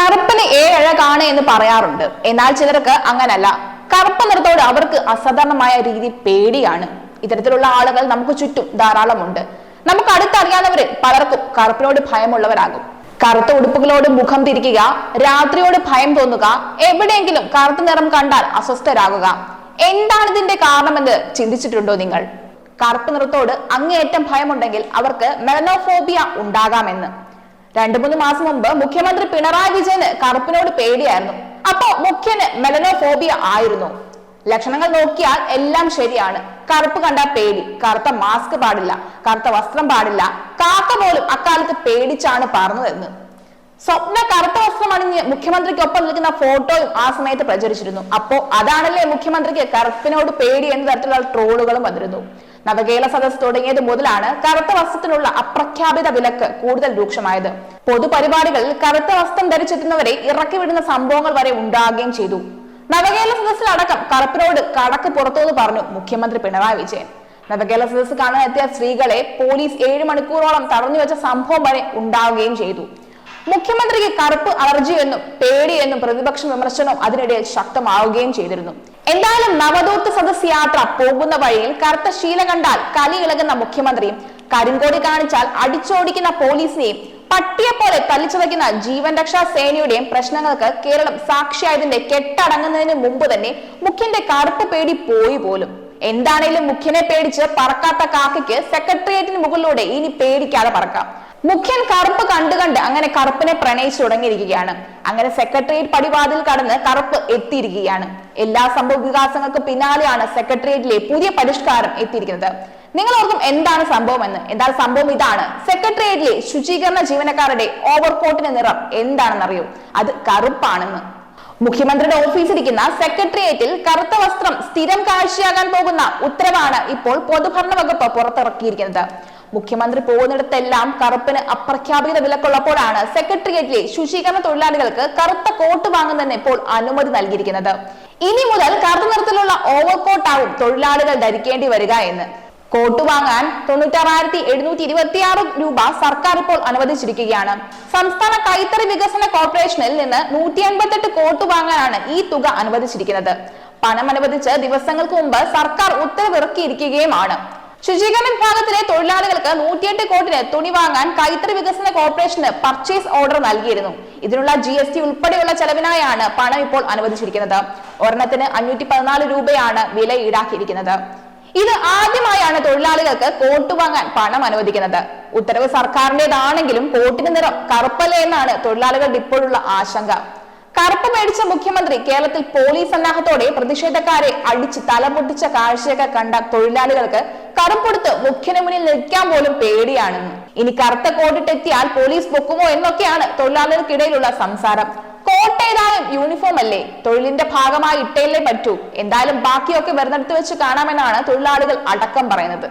കറുപ്പിന് ഏഴകാണ് കാണെ എന്ന് പറയാറുണ്ട്. എന്നാൽ ചിലർക്ക് അങ്ങനല്ല. കറുപ്പ് നിറത്തോട് അവർക്ക് അസാധാരണമായ രീതി പേടിയാണ്. ഇത്തരത്തിലുള്ള ആളുകൾ നമുക്ക് ചുറ്റും ധാരാളമുണ്ട്. നമുക്ക് അടുത്തറിയാവുന്നവരിൽ പലർക്കും കറുപ്പിനോട് ഭയമുള്ളവരാകും. കറുത്ത ഉടുപ്പുകളോട് മുഖം തിരിക്കുക രാത്രിയോട് ഭയം തോന്നുക എവിടെയെങ്കിലും കറുത്ത നിറം കണ്ടാൽ അസ്വസ്ഥരാകുക. എന്താണ് ഇതിന്റെ കാരണമെന്ന് ചിന്തിച്ചിട്ടുണ്ടോ നിങ്ങൾ? കറുപ്പ് നിറത്തോട് അങ്ങേയറ്റം ഭയമുണ്ടെങ്കിൽ അവർക്ക് മെലനോഫോബിയ ഉണ്ടാകാമെന്ന്. രണ്ടു മൂന്ന് മാസം മുമ്പ് മുഖ്യമന്ത്രി പിണറായി വിജയന് കറുപ്പിനോട് പേടിയായിരുന്നു. അപ്പോ മുഖ്യന് മെലനോഫോബിയ ആയിരുന്നു. ലക്ഷണങ്ങൾ നോക്കിയാൽ എല്ലാം ശരിയാണ്. കറുപ്പ് കണ്ട പേടി. കറുത്ത മാസ്ക് പാടില്ല. കറുത്ത വസ്ത്രം പാടില്ല. കാക്ക പോലും അക്കാലത്ത് പേടിച്ചാണ് പറഞ്ഞതെന്ന് സ്വപ്ന കറുത്ത വസ്ത്രം അണിഞ്ഞ് മുഖ്യമന്ത്രിക്കൊപ്പം നിൽക്കുന്ന ഫോട്ടോയും ആ സമയത്ത് പ്രചരിച്ചിരുന്നു. അപ്പോ അതാണല്ലേ മുഖ്യമന്ത്രിക്ക് കറുപ്പിനോട് പേടി എന്ന തരത്തിലുള്ള ട്രോളുകളും വന്നിരുന്നു. നവകേരള സദസ് തുടങ്ങിയത് മുതലാണ് കറുത്ത വസ്ത്രത്തിനുള്ള അപ്രഖ്യാപിത വിലക്ക് കൂടുതൽ രൂക്ഷമായത്. പൊതുപരിപാടികളിൽ കറുത്ത വസ്ത്രം ധരിച്ചെത്തുന്നവരെ ഇറക്കി വിടുന്ന സംഭവങ്ങൾ വരെ ഉണ്ടാകുകയും ചെയ്തു. നവകേരള സദസ്സിലടക്കം കറുപ്പിനോട് കടക്ക് പുറത്തുനിന്ന് പറഞ്ഞു മുഖ്യമന്ത്രി പിണറായി വിജയൻ. നവകേരള സദസ് കാണാൻ എത്തിയ സ്ത്രീകളെ പോലീസ് ഏഴ് മണിക്കൂറോളം തടഞ്ഞു വെച്ച സംഭവം വരെ ഉണ്ടാവുകയും ചെയ്തു. മുഖ്യമന്ത്രിക്ക് കറുപ്പ് അലർജി എന്നും പേടി എന്നും പ്രതിപക്ഷ വിമർശനവും അതിനിടയിൽ ശക്തമാവുകയും ചെയ്തിരുന്നു. എന്തായാലും നവദൂത്ത് സദസ് യാത്ര പോകുന്ന വഴിയിൽ കറുത്ത ശീല കണ്ടാൽ കലി ഇളകുന്ന മുഖ്യമന്ത്രിയും കരിങ്കോടി കാണിച്ചാൽ അടിച്ചോടിക്കുന്ന പോലീസിനെയും പട്ടിയെ പോലെ തല്ലിച്ചതയ്ക്കുന്ന ജീവൻ രക്ഷാ സേനയുടെയും പ്രശ്നങ്ങൾക്ക് കേരളം സാക്ഷിയായതിന്റെ കെട്ടടങ്ങുന്നതിന് മുമ്പ് തന്നെ മുഖ്യന്റെ കറുപ്പ് പേടി പോയി പോലും. എന്താണേലും മുഖ്യനെ പേടിച്ച് പറക്കാത്ത കാക്കയ്ക്ക് സെക്രട്ടേറിയറ്റിന് മുകളിലൂടെ ഇനി പേടിക്കാതെ പറക്കാം. മുഖ്യൻ കറുപ്പ് കണ്ടു കണ്ട് അങ്ങനെ കറുപ്പിനെ പ്രണയിച്ചു തുടങ്ങിയിരിക്കുകയാണ്. അങ്ങനെ സെക്രട്ടേറിയറ്റ് പടിവാതിൽ കടന്ന് കറുപ്പ് എത്തിയിരിക്കുകയാണ്. എല്ലാ സംഭവ വികാസങ്ങൾക്ക് പിന്നാലെയാണ് സെക്രട്ടേറിയറ്റിലെ പുതിയ പരിഷ്കാരം എത്തിയിരിക്കുന്നത്. നിങ്ങൾ ഓർക്കും എന്താണ് സംഭവം എന്ന് എന്നാൽ സംഭവം ഇതാണ്? സെക്രട്ടേറിയറ്റിലെ ശുചീകരണ ജീവനക്കാരുടെ ഓവർകോട്ടിന്റെ നിറം എന്താണെന്നറിയോ. അത് കറുപ്പാണെന്ന്. മുഖ്യമന്ത്രിയുടെ ഓഫീസിരിക്കുന്ന സെക്രട്ടേറിയറ്റിൽ കറുത്ത വസ്ത്രം സ്ഥിരം കാഴ്ചയാകാൻ പോകുന്ന ഉത്തരവാണ് ഇപ്പോൾ പൊതുഭരണ വകുപ്പ് പുറത്തിറക്കിയിരിക്കുന്നത്. മുഖ്യമന്ത്രി പോകുന്നിടത്തെല്ലാം കറുപ്പിന് അപ്രഖ്യാപിത വിലക്കുള്ളപ്പോഴാണ് സെക്രട്ടേറിയറ്റിലെ ശുചീകരണ തൊഴിലാളികൾക്ക് കറുത്ത കോട്ട് വാങ്ങുന്നതിന് ഇപ്പോൾ അനുമതി നൽകിയിരിക്കുന്നത്. ഇനി മുതൽ കറുത്ത നിറത്തിലുള്ള ഓവർകോട്ടാവും തൊഴിലാളികൾ ധരിക്കേണ്ടി വരിക എന്ന്. കോട്ട് വാങ്ങാൻ തൊണ്ണൂറ്റാറായിരത്തി എഴുന്നൂറ്റി ഇരുപത്തി ആറ് രൂപ സർക്കാർ ഇപ്പോൾ അനുവദിച്ചിരിക്കുകയാണ്. സംസ്ഥാന കൈത്തറി വികസന കോർപ്പറേഷനിൽ നിന്ന് നൂറ്റി അൻപത്തെട്ട് കോട്ട് വാങ്ങാനാണ് ഈ തുക അനുവദിച്ചിരിക്കുന്നത്. പണം അനുവദിച്ച് ദിവസങ്ങൾക്ക് മുമ്പ് സർക്കാർ ഉത്തരവിറക്കിയിരിക്കുകയുമാണ്. ശുചീകരണ വിഭാഗത്തിലെ തൊഴിലാളികൾക്ക് നൂറ്റിയെട്ട് കോടിന് തുണി വാങ്ങാൻ കൈത്തറി വികസന കോർപ്പറേഷന് പർച്ചേസ് ഓർഡർ നൽകിയിരുന്നു. ഇതിനുള്ള ജി എസ് ടി ഉൾപ്പെടെയുള്ള ചെലവിനായാണ് പണം ഇപ്പോൾ അനുവദിച്ചിരിക്കുന്നത്. ഒരെണ്ണത്തിന് അഞ്ഞൂറ്റി പതിനാല് രൂപയാണ് വില ഈടാക്കിയിരിക്കുന്നത്. ഇത് ആദ്യമായാണ് തൊഴിലാളികൾക്ക് കോട്ട് വാങ്ങാൻ പണം അനുവദിക്കുന്നത്. ഉത്തരവ് സർക്കാരിന്റേതാണെങ്കിലും കോട്ടിന് നിറം കറുപ്പല്ലേ എന്നാണ് തൊഴിലാളികളുടെ ഇപ്പോഴുള്ള ആശങ്ക. കറുപ്പ് മേടിച്ച മുഖ്യമന്ത്രി കേരളത്തിൽ പോലീസ് സന്നാഹത്തോടെ പ്രതിഷേധക്കാരെ അടിച്ച് തലപൊട്ടിച്ച കാഴ്ചയൊക്കെ കണ്ട തൊഴിലാളികൾക്ക് കറുപ്പെടുത്ത് മുഖ്യന് മുന്നിൽ നിൽക്കാൻ പോലും പേടിയാണെന്ന് ഇനി കറുത്ത കോട്ടിട്ടെത്തിയാൽ പോലീസ് പൊക്കുമോ എന്നൊക്കെയാണ് തൊഴിലാളികൾക്കിടയിലുള്ള സംസാരം. കോട്ട് ഏതായാലും യൂണിഫോം അല്ലേ? തൊഴിലിന്റെ ഭാഗമായി ഇട്ടേലേ പറ്റൂ. എന്തായാലും ബാക്കിയൊക്കെ വെറുതെടുത്ത് വെച്ച് കാണാമെന്നാണ് തൊഴിലാളികൾ അടക്കം പറയുന്നത്.